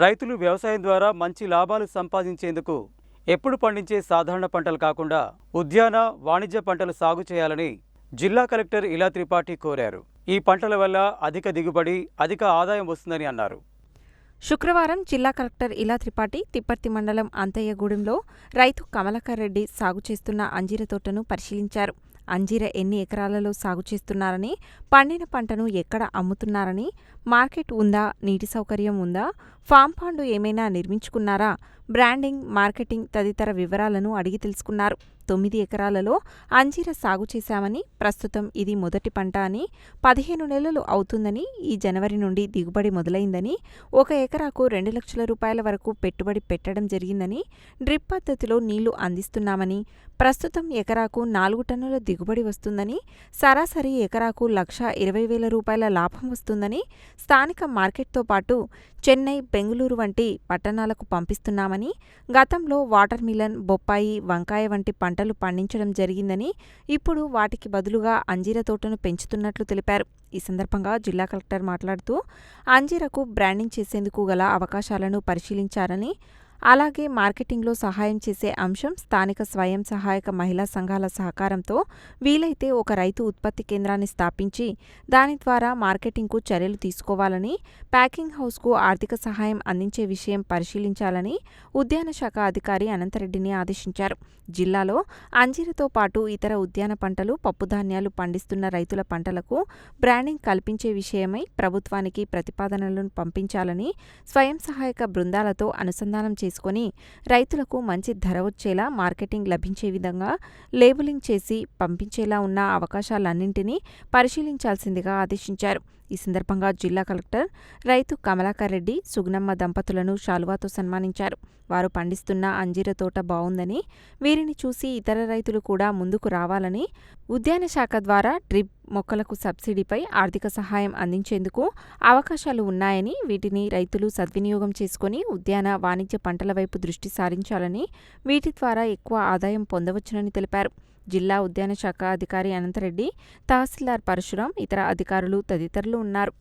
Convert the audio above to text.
రైతులు వ్యవసాయం ద్వారా మంచి లాభాలు సంపాదించేందుకు ఎప్పుడు పండించే సాధారణ పంటలు కాకుండా ఉద్యాన వాణిజ్య పంటలు సాగు చేయాలని జిల్లా కలెక్టర్ ఇలా త్రిపాఠి కోరారు. ఈ పంటల వల్ల అధిక దిగుబడి అధిక ఆదాయం వస్తుందని అన్నారు. శుక్రవారం జిల్లా కలెక్టర్ ఇలా త్రిపాఠి తిప్పర్తి మండలం అంతయ్యగూడెంలో రైతు కమలాకర్ రెడ్డి సాగు చేస్తున్న అంజీర తోటను పరిశీలించారు. అంజీర ఎన్ని ఎకరాలలో సాగు చేస్తున్నారని పండిన పంటను ఎక్కడ అమ్ముతున్నారని మార్కెట్ ఉందా నీటి సౌకర్యం ఉందా ఫామ్ పాండు ఏమైనా నిర్మించుకున్నారా బ్రాండింగ్ మార్కెటింగ్ తదితర వివరాలను అడిగి తెలుసుకున్నారు. తొమ్మిది ఎకరాలలో అంజీర సాగు చేశామని ప్రస్తుతం ఇది మొదటి పంట అని పదిహేను నెలలు అవుతుందని ఈ జనవరి నుండి దిగుబడి మొదలైందని ఒక ఎకరాకు రెండు లక్షల రూపాయల వరకు పెట్టుబడి పెట్టడం జరిగిందని డ్రిప్ పద్ధతిలో నీళ్ళు అందిస్తున్నామని ప్రస్తుతం ఎకరాకు నాలుగు టన్నుల దిగుబడి వస్తుందని సరాసరి ఎకరాకు లక్ష ఇరవై వేల రూపాయల లాభం వస్తుందని స్థానిక మార్కెట్తో పాటు చెన్నై బెంగళూరు వంటి పట్టణాలకు పంపిస్తున్నామని గతంలో వాటర్ మిలన్ బొప్పాయి వంకాయ వంటి పంటలు పండించడం జరిగిందని ఇప్పుడు వాటికి బదులుగా అంజీర తోటను పెంచుతున్నట్లు తెలిపారు. ఈ సందర్భంగా జిల్లా కలెక్టర్ మాట్లాడుతూ అంజీరకు బ్రాండింగ్ చేసేందుకు గల అవకాశాలను పరిశీలించారని అలాగే మార్కెటింగ్లో సహాయం చేసే అంశం స్థానిక స్వయం సహాయక మహిళా సంఘాల సహకారంతో వీలైతే ఒక రైతు ఉత్పత్తి కేంద్రాన్ని స్థాపించి దాని ద్వారా మార్కెటింగ్కు చర్యలు తీసుకోవాలని ప్యాకింగ్ హౌస్కు ఆర్థిక సహాయం అందించే విషయం పరిశీలించాలని ఉద్యాన శాఖ అధికారి అనంతరెడ్డిని ఆదేశించారు. జిల్లాలో అంజీరతో పాటు ఇతర ఉద్యాన పంటలు పప్పుధాన్యాలు పండిస్తున్న రైతుల పంటలకు బ్రాండింగ్ కల్పించే విషయమై ప్రభుత్వానికి ప్రతిపాదనలను పంపించాలని స్వయం సహాయక బృందాలతో అనుసంధానం చేసుకుని రైతులకు మంచి ధర వచ్చేలా మార్కెటింగ్ లభించే విధంగా లేబులింగ్ చేసి పంపించేలా ఉన్న అవకాశాలన్నింటినీ పరిశీలించాల్సిందిగా ఆదేశించారు. ఈ సందర్భంగా జిల్లా కలెక్టర్ రైతు కమలాకర్ రెడ్డి సుగ్నమ్మ దంపతులను శాలువాతో సన్మానించారు. వారు పండిస్తున్న అంజీర తోట బావుందని వీరిని చూసి ఇతర రైతులు కూడా ముందుకు రావాలని ఉద్యాన శాఖ ద్వారా డ్రిప్ మొక్కలకు సబ్సిడీపై ఆర్థిక సహాయం అందించేందుకు అవకాశాలు ఉన్నాయని వీటిని రైతులు సద్వినియోగం చేసుకుని ఉద్యాన వాణిజ్య పంటల వైపు దృష్టి సారించాలని వీటి ద్వారా ఎక్కువ ఆదాయం పొందవచ్చునని తెలిపారు. జిల్లా ఉద్యాన శాఖ అధికారి అనంతరెడ్డి తహసీల్దార్ పరశురాం ఇతర అధికారులు తదితరులు ఉన్నారు.